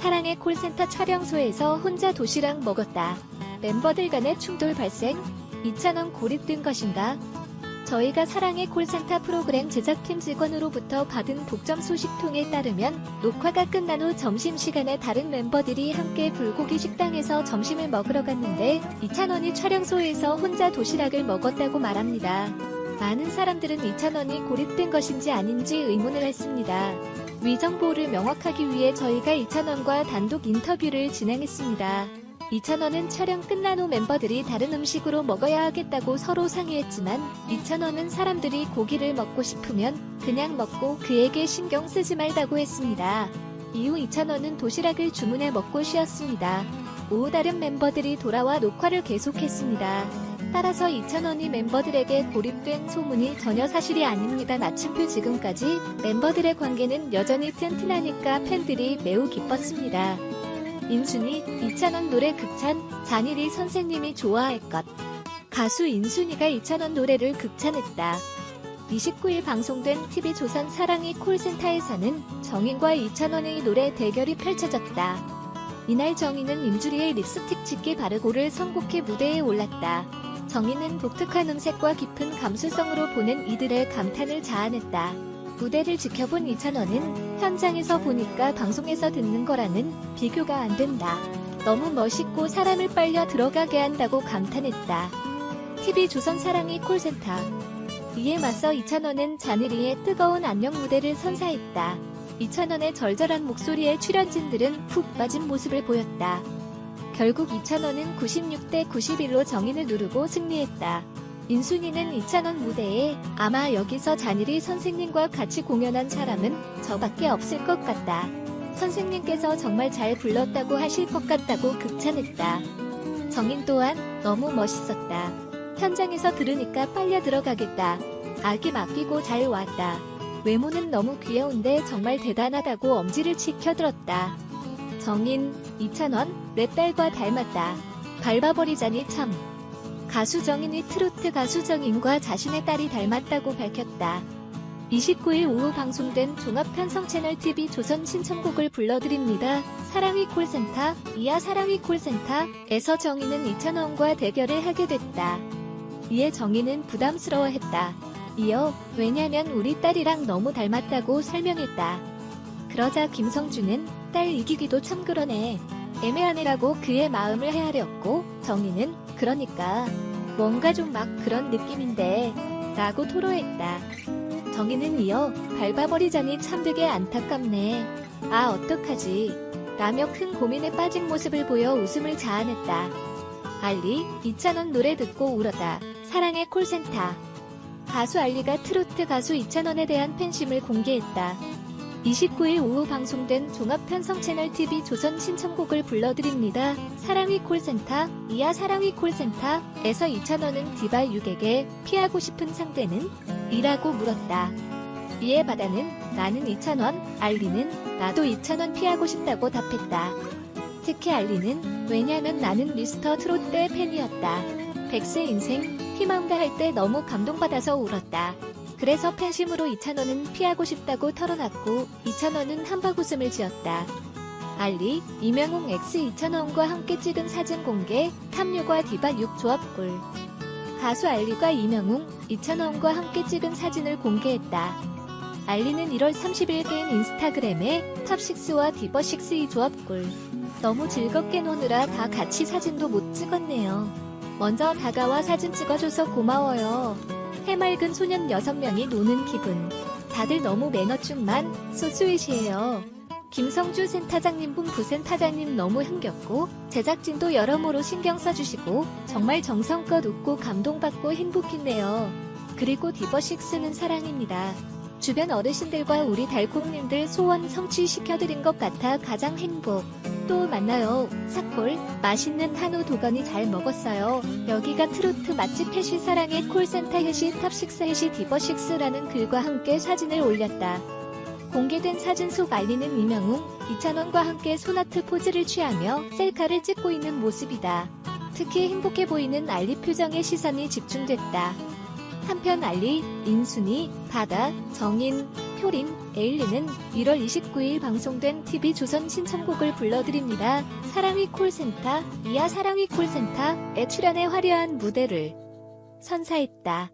사랑의 콜센터 촬영소에서 혼자 도시락 먹었다. 멤버들 간의 충돌 발생? 2,000원 고립 된 것인가? 저희가 사랑의 콜센터 프로그램 제작팀 직원으로부터 받은 독점 소식통에 따르면 녹화가 끝난 후 점심시간에 다른 멤버들이 함께 불고기 식당에서 점심을 먹으러 갔는데 2,000원이 촬영소에서 혼자 도시락을 먹었다고 말합니다. 많은 사람들은 2,000원이 고립된 것인지 아닌지 의문을 했습니다. 위정보를 명확하기 위해 저희가 2,000원과 단독 인터뷰를 진행했습니다. 2,000원은 촬영 끝난 후 멤버들이 다른 음식으로 먹어야 하겠다고 서로 상의했지만 2,000원은 사람들이 고기를 먹고 싶으면 그냥 먹고 그에게 신경 쓰지 말다고 했습니다. 이후 2,000원은 도시락을 주문해 먹고 쉬었습니다. 오후 다른 멤버들이 돌아와 녹화를 계속했습니다. 따라서 2,000원이 멤버들에게 고립된 소문이 전혀 사실이 아닙니다. 마침표 지금까지 멤버들의 관계는 여전히 튼튼하니까 팬들이 매우 기뻤습니다. 인순이 2,000원 노래 극찬 잔일이 선생님이 좋아할 것 가수 인순이가 2,000원 노래를 극찬했다. 29일 방송된 TV조선 사랑이 콜센터에서는 정인과 2,000원의 노래 대결이 펼쳐졌다. 이날 정인은 임주리의 립스틱 짙게 바르고를 선곡해 무대에 올랐다. 정인은 독특한 음색과 깊은 감수성으로 보는 이들의 감탄을 자아냈다. 무대를 지켜본 이찬원은 현장에서 보니까 방송에서 듣는 거라는 비교가 안 된다. 너무 멋있고 사람을 빨려 들어가게 한다고 감탄했다. TV 조선 사랑이 콜센터. 이에 맞서 이찬원은 자느리의 뜨거운 안녕 무대를 선사했다. 이찬원의 절절한 목소리에 출연진들은 푹 빠진 모습을 보였다. 결국 이찬원은 96대 91로 정인을 누르고 승리했다. 인순이는 이찬원 무대에 아마 여기서 잔일이 선생님과 같이 공연한 사람은 저밖에 없을 것 같다. 선생님께서 정말 잘 불렀다고 하실 것 같다고 극찬했다. 정인 또한 너무 멋있었다. 현장에서 들으니까 빨려 들어가겠다. 아기 맡기고 잘 왔다. 외모는 너무 귀여운데 정말 대단하다고 엄지를 치켜들었다. 정인, 이찬원, 내 딸과 닮았다. 밟아버리자니 참. 가수 정인이 트로트 가수 정인과 자신의 딸이 닮았다고 밝혔다. 29일 오후 방송된 종합 편성 채널 TV 조선 신청곡을 불러드립니다. 사랑이 콜센터, 이하 사랑이 콜센터에서 정인은 이찬원과 대결을 하게 됐다. 이에 정인은 부담스러워했다. 이어, 왜냐면 우리 딸이랑 너무 닮았다고 설명했다. 그러자 김성주는 딸 이기기도 참 그러네. 애매하네라고 그의 마음을 헤아렸고, 정인은 그러니까 뭔가 좀 막 그런 느낌인데 라고 토로했다. 정인은 이어 밟아버리자니 참 되게 안타깝네. 아 어떡하지. 라며 큰 고민에 빠진 모습을 보여 웃음을 자아냈다. 알리, 이찬원 노래 듣고 울었다. 사랑의 콜센터. 가수 알리가 트로트 가수 이찬원에 대한 팬심을 공개했다. 29일 오후 방송된 종합 편성 채널 TV 조선 신청곡을 불러드립니다. 사랑이 콜센터, 이하 사랑이 콜센터에서 이찬원은 디바 육에게 피하고 싶은 상대는? 이라고 물었다. 이에 바다는 나는 이찬원, 알리는 나도 이찬원 피하고 싶다고 답했다. 특히 알리는 왜냐면 나는 미스터 트롯 때 팬이었다. 백세 인생 희망가 할 때 너무 감동받아서 울었다. 그래서 팬심으로 이찬원은 피하고 싶다고 털어놨고 이찬원은 한박 웃음을 지었다. 알리, 이명웅 X 이찬원과 함께 찍은 사진 공개, 탐유과 디바 6 조합골. 가수 알리가 이명웅, 이찬원과 함께 찍은 사진을 공개했다. 알리는 1월 30일 개인 인스타그램에 탑6와 디버6 이 조합골. 너무 즐겁게 노느라 다 같이 사진도 못 찍었네요. 먼저 다가와 사진 찍어줘서 고마워요. 해맑은 소년 6명이 노는 기분. 다들 너무 매너충만 소스윗이에요. 김성주 센터장님 분 부 센터장님 너무 흥겹고 제작진도 여러모로 신경 써주시고 정말 정성껏 웃고 감동받고 행복했네요. 그리고 디버6는 사랑입니다. 주변 어르신들과 우리 달콩님들 소원 성취시켜드린 것 같아 가장 행복. 또 만나요. 사콜, 맛있는 한우 도가니 잘 먹었어요. 여기가 트로트 맛집 해시 사랑의 콜센터 해시 탑6 해시 디버6라는 글과 함께 사진을 올렸다. 공개된 사진 속 알리는 이명웅, 이찬원과 함께 소나트 포즈를 취하며 셀카를 찍고 있는 모습이다. 특히 행복해 보이는 알리 표정에 시선이 집중됐다. 한편 알리, 인순이, 바다, 정인, 효린, 에일리는 1월 29일 방송된 TV조선 신청곡을 불러드립니다. 사랑이 콜센터, 이하 사랑이 콜센터에 출연해 화려한 무대를 선사했다.